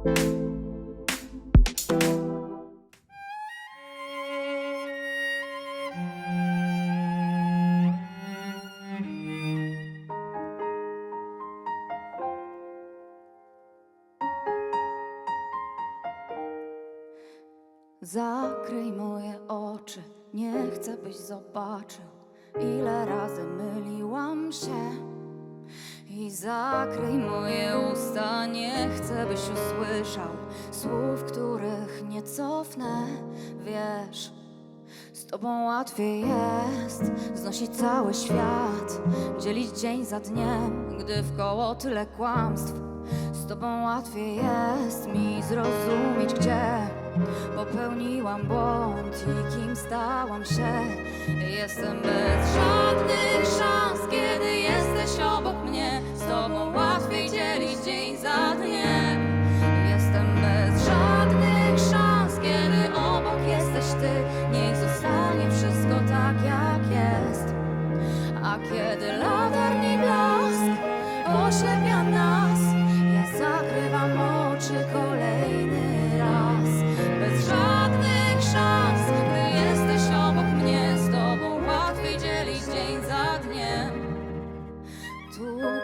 Zakryj moje oczy, nie chcę byś zobaczył, ile razy myliłam się. I zakryj moje nie chcę byś usłyszał słów, których nie cofnę. Wiesz, z tobą łatwiej jest znosić cały świat, dzielić dzień za dniem, gdy w koło tyle kłamstw. Z tobą łatwiej jest mi zrozumieć, gdzie popełniłam błąd i kim stałam się. Jestem bez żadnych szans, kiedy jesteś obok mnie. Z tobą łatwiej dzielić dzień za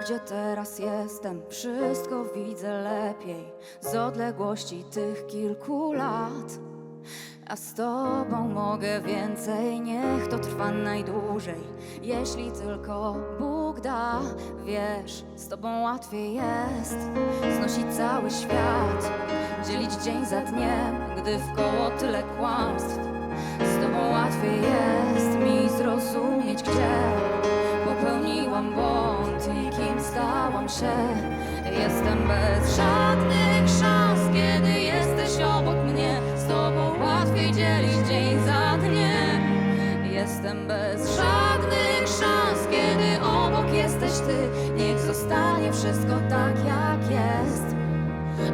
gdzie teraz jestem, wszystko widzę lepiej z odległości tych kilku lat. A z tobą mogę więcej, niech to trwa najdłużej. Jeśli tylko Bóg da, wiesz, z tobą łatwiej jest znosić cały świat, dzielić dzień za dniem, gdy w koło tyle kłamstw. Z tobą łatwiej jest się. Jestem bez żadnych szans, kiedy jesteś obok mnie. Z tobą łatwiej dzielić dzień za dniem. Jestem bez żadnych szans, kiedy obok jesteś ty. Niech zostanie wszystko tak, jak jest.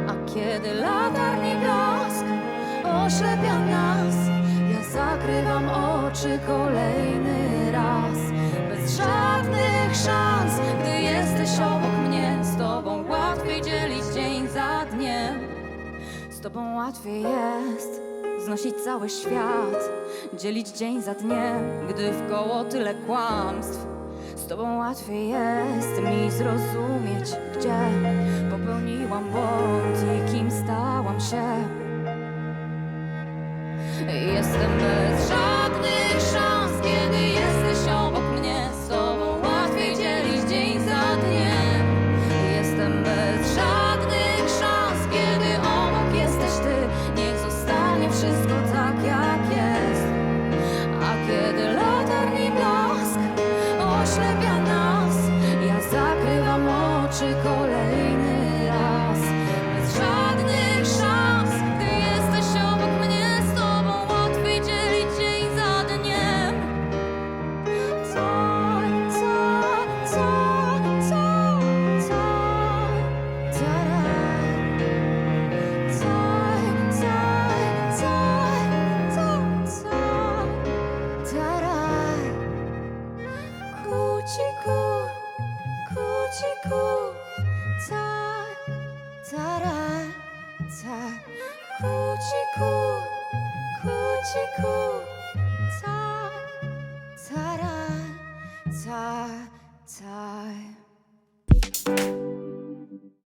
A kiedy latarni blask oślepia nas, ja zakrywam oczy kolejny raz. Bez żadnych szans, gdy tobą łatwiej jest znosić cały świat, dzielić dzień za dniem, gdy w koło tyle kłamstw. Z tobą łatwiej jest mi zrozumieć, gdzie popełniłam oślepia 지고 자라자 굳이고 굳이고